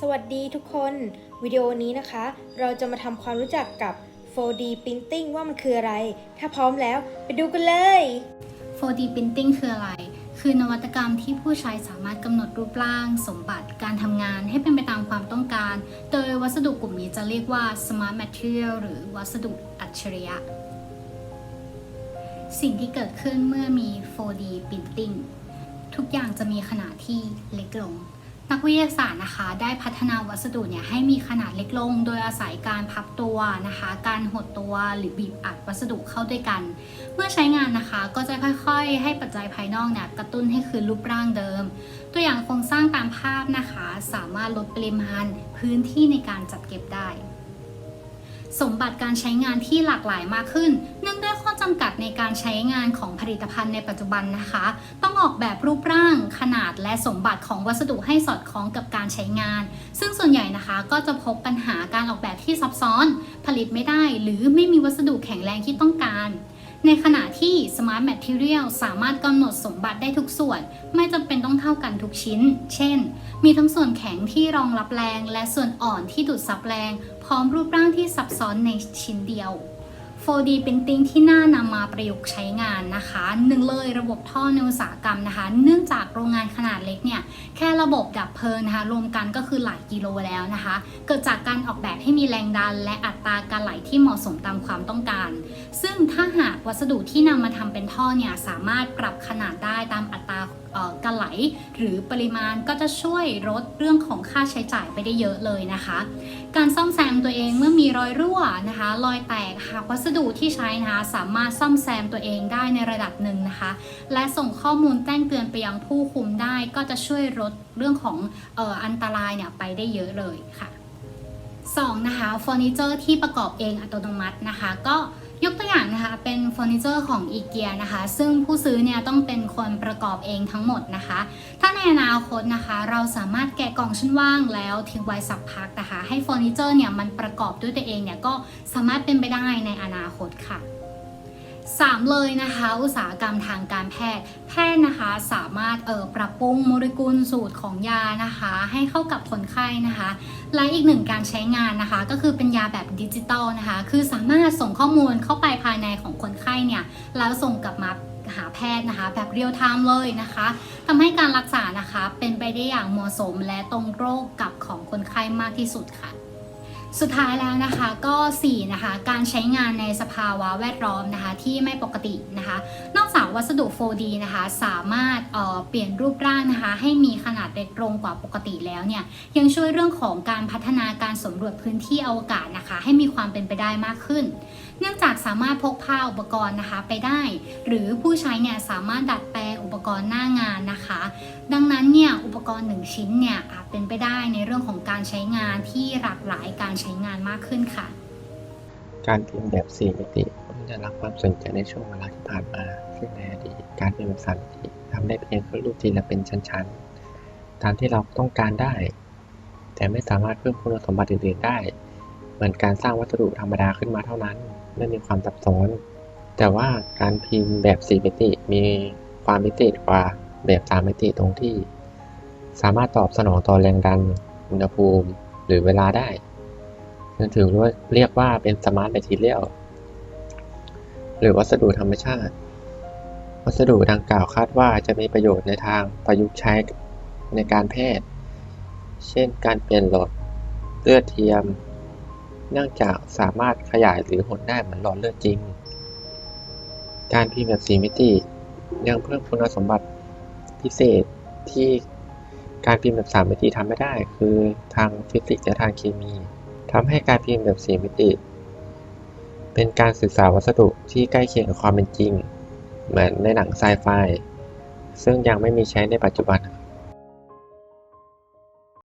สวัสดีทุกคน วิดีโอนี้นะคะ เราจะมาทำความรู้จักกับ 4D Printing ว่ามันคืออะไร ถ้าพร้อมแล้วไปดูกันเลย 4D Printing คืออะไร คือนวัตกรรมที่ผู้ใช้สามารถกำหนดรูปร่าง สมบัติ การทำงานให้เป็นไปตามความต้องการ โดยวัสดุกลุ่มนี้จะเรียกว่า Smart Material หรือวัสดุอัจฉริยะ สิ่งที่เกิดขึ้นเมื่อมี 4D Printing ทุกอย่างจะมีขนาดที่เล็กลง นักวิทยาศาสตร์นะคะ ได้พัฒนาวัสดุเนี่ยให้มีขนาดเล็กลง โดยอาศัยการพับตัวนะคะ การหดตัวหรือบีบอัดวัสดุเข้าด้วยกัน เมื่อใช้งานนะคะก็จะค่อยๆ ให้ปัจจัยภายนอกเนี่ยกระตุ้นให้คืนรูปร่างเดิม ตัวอย่างโครงสร้างตามภาพนะคะ สามารถลดปริมาณพื้นที่ในการจัดเก็บได้ สมบัติการใช้งานที่หลากหลายมากขึ้น เนื่องด้วยข้อจำกัดในการใช้งานของผลิตภัณฑ์ในปัจจุบันนะคะ ต้องออกแบบรูปร่างขนาดและสมบัติของวัสดุให้สอดคล้องกับการใช้งาน ซึ่งส่วนใหญ่นะคะก็จะพบปัญหาการออกแบบที่ซับซ้อน ผลิตไม่ได้หรือไม่มีวัสดุแข็งแรงที่ต้องการ ในขณะที่ Smart Material สามารถกำหนดสมบัติได้ทุกส่วน ไม่จำเป็นต้องเท่ากันทุกชิ้น เช่น มีทั้งส่วนแข็งที่รองรับแรง และส่วนอ่อนที่ดูดซับแรง พร้อมรูปร่างที่ซับซ้อนในชิ้นเดียว 4D Printing ที่น่านำมาประยุกต์ใช้งานนะคะหนึ่งเลยระบบท่อในอุตสาหกรรมนะคะ เนื่องจากโรงงานขนาดเล็กเนี่ย แค่ระบบดับเพลิงนะคะรวมกันก็คือหลายกิโลแล้วนะคะ เกิดจากการออกแบบให้มีแรงดัน และอัตราการไหลที่เหมาะสมตามความต้องการ ซึ่งถ้าหากวัสดุที่นำมาทำเป็นท่อเนี่ยสามารถปรับขนาดได้ตามอัตราการไหล หรือปริมาณก็จะช่วยลดเรื่องของค่าใช้จ่ายไปได้เยอะเลยนะคะ การซ่อมแซมตัวเองเมื่อมีรอยรั่วนะคะรอยแตกหากวัสดุที่ใช้นะคะสามารถซ่อมแซมตัวเองได้ในระดับหนึ่งนะคะ และส่งข้อมูลแจ้งเตือนไปยังผู้คุมได้ก็จะช่วยลดเรื่องของอออันตรายเนี่ยไปได้เยอะเลยค่ะ 2. นะคะเฟอร์นิเจอร์ที่ประกอบเองอัตโนมัตินะคะ ก็ ยกตัวอย่างนะคะเป็นเฟอร์นิเจอร์ของอีเกียนะคะ ซึ่งผู้ซื้อเนี่ยต้องเป็นคนประกอบเองทั้งหมดนะคะ ถ้าในอนาคตนะคะ เราสามารถแกะกล่องชั้นว่างแล้วทิ้งไว้สักพักนะคะ ให้เฟอร์นิเจอร์เนี่ยมันประกอบด้วยตัวเองเนี่ยก็สามารถเป็นไปได้ในอนาคตค่ะ 3 เลยนะคะ อุตสาหกรรมทางการแพทย์ แพทย์นะคะสามารถเอ่อปรับปรุงโมเลกุลสูตรของยานะคะ ให้เข้ากับคนไข้นะคะ และอีกหนึ่งการใช้งานนะคะ ก็คือเป็นยาแบบดิจิตอลนะคะ คือสามารถส่งข้อมูลเข้าไปภายในของคนไข้เนี่ยแล้วส่งกลับมาหาแพทย์นะคะแบบเรียลไทม์เลยนะคะทำให้การรักษานะคะเป็นไปได้อย่างเหมาะสมและตรงโรคกับของคนไข้มากที่สุดค่ะ สุดท้ายแล้วนะคะก็4นะคะการใช้งานในสภาวะแวดล้อมนะคะที่ไม่ปกตินะคะ วัสดุ 4D นะคะ สามารถเเปลี่ยนรูปร่างนะคะ ให้มีขนาดเล็กลงกว่าปกติแล้วเนี่ยยังช่วยเรื่องของการพัฒนาการสำรวจพื้นที่อวกาศนะคะ ให้มีความเป็นไปได้มากขึ้น เนื่องจากสามารถพกพาอุปกรณ์นะคะไปได้ หรือผู้ใช้เนี่ยสามารถดัดแปลงอุปกรณ์หน้างานนะคะ ดังนั้นเนี่ยอุปกรณ์หนึ่งชิ้นเนี่ยอาจเป็นไปได้ในเรื่องของการใช้งานที่หลากหลายการใช้งานมากขึ้นค่ะ การพิมพ์แบบ 4 มิติเพิ่งได้รับความสนใจในช่วงเวลา ผ่านมาซึ่งในอดีตการพิมพ์แบบ3มิติทำได้เพียงขึ้นรูปทีละเป็นชั้นๆ ตามที่เราต้องการได้ แต่ไม่สามารถเพิ่มคุณสมบัติอื่นๆได้ เหมือนการสร้างวัสดุธรรมดาขึ้นมาเท่านั้นไม่มีความซับซ้อน แต่ว่าการพิมพ์แบบ4มิติมีความพิเศษกว่าแบบ3มิติตรงที่ สามารถตอบสนองต่อแรงดัน อุณหภูมิ หรือเวลาได้จึงถือว่าเรียกว่าเป็นสมาร์ทแมทเรียล หรือวัสดุธรรมชาติ วัสดุดังกล่าวคาดว่าจะมีประโยชน์ในทางประยุกต์ใช้ในการแพทย์ เช่น การเปลี่ยนหลอดเลือดเทียม เนื่องจากสามารถขยายหรือหดได้เหมือนหลอดเลือดจริง การพิมพ์แบบสีมิติยังเพิ่มคุณสมบัติพิเศษที่การพิมพ์แบบสามมิติทำไม่ได้ คือทางฟิสิกส์และทางเคมีทำให้การพิมพ์แบบสี่มิติ เป็นการศึกษาวัสดุที่ใกล้เคียงกับความเป็นจริง เหมือนในหนังไซไฟซึ่งยังไม่มีใช้ในปัจจุบันครับ